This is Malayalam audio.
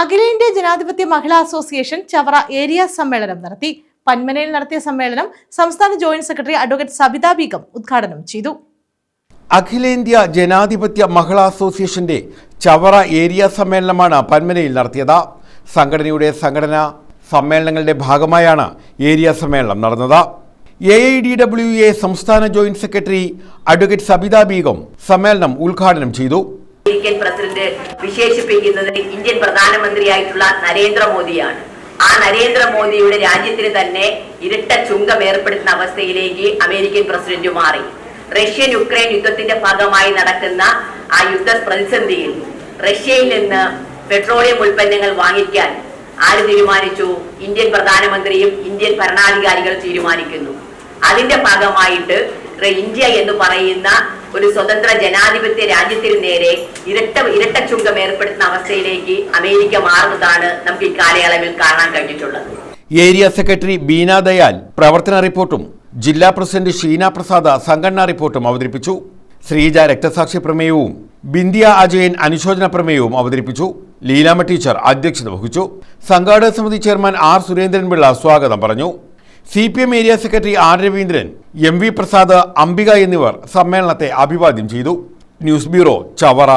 അഖിലേന്ത്യാ ജനാധിപത്യ മഹിളാ അസോസിയേഷൻ ചവറ ഏരിയ സമ്മേളനം നടത്തി. പന്മനയിൽ നടത്തിയ സമ്മേളനം സംസ്ഥാന joint secretary advocate Sabitha Beegum ഉദ്ഘാടനം ചെയ്തു. അഖിലേന്ത്യാ ജനാധിപത്യ മഹിളാ അസോസിയേഷന്റെ ചവറ ഏരിയ സമ്മേളനമാണ് പന്മനയിൽ നടത്തിയത്. സംഘടനയുടെ സംഘടന സമ്മേളനങ്ങളുടെ ഭാഗമായാണ് ഏരിയ സമ്മേളനം നടന്നത്. A I D W A സംസ്ഥാന joint secretary advocate Sabitha Beegum സമ്മേളനം ഉദ്ഘാടനം ചെയ്തു. അമേരിക്കൻ പ്രസിഡന്റ് വിശേഷിപ്പിക്കുന്നത് ഇന്ത്യൻ പ്രധാനമന്ത്രിയായിട്ടുള്ള നരേന്ദ്രമോദിയാണ്. ആ നരേന്ദ്രമോദിയുടെ രാജ്യത്തിന് തന്നെ ഇരട്ട ചുങ്കം ഏർപ്പെടുത്തുന്ന അവസ്ഥയിലേക്ക് അമേരിക്കൻ പ്രസിഡന്റ് മാറി. റഷ്യൻ യുക്രൈൻ യുദ്ധത്തിന്റെ ഭാഗമായി നടക്കുന്ന ആ യുദ്ധ പ്രതിസന്ധിയിൽ റഷ്യയിൽ നിന്ന് പെട്രോളിയം ഉൽപ്പന്നങ്ങൾ വാങ്ങിക്കാൻ ആര് തീരുമാനിച്ചു? ഇന്ത്യൻ പ്രധാനമന്ത്രിയും ഇന്ത്യൻ ഭരണാധികാരികൾ തീരുമാനിക്കുന്നു. അതിന്റെ ഭാഗമായിട്ട് ഇന്ത്യ എന്ന് പറയുന്ന ഒരു സ്വതന്ത്ര ജനാധിപത്യ രാജ്യത്തിന് നേരെ ഇരട്ട ഇരട്ട ചുങ്കം ഏർപ്പെടുത്തുന്ന അവസ്ഥയിലേക്ക് അമേരിക്ക മാറുന്നതാണ് നമുക്ക് ഈ കാലയളവിൽ കാണാൻ കഴിഞ്ഞിട്ടുള്ളത്. ഏരിയ സെക്രട്ടറി ബീന ദയാൽ പ്രവർത്തന റിപ്പോർട്ടും ജില്ലാ പ്രസിഡന്റ് ഷീന പ്രസാദ സംഘടനാ റിപ്പോർട്ടും അവതരിപ്പിച്ചു. ശ്രീജ രക്തസാക്ഷി പ്രമേയവും ബിന്ദിയ അജയൻ അനുശോചന പ്രമേയവും അവതരിപ്പിച്ചു. ലീലാമ ടീച്ചർ അധ്യക്ഷത വഹിച്ചു. സംഘാടക സമിതി ചെയർമാൻ ആർ സുരേന്ദ്രൻപിള്ള സ്വാഗതം പറഞ്ഞു. C P M area secretary R Raveendran M V Prasad Ambika എന്നിവർ സമ്മേളനത്തെ അഭിവാദ്യം ചെയ്തു. News bureau Chavara.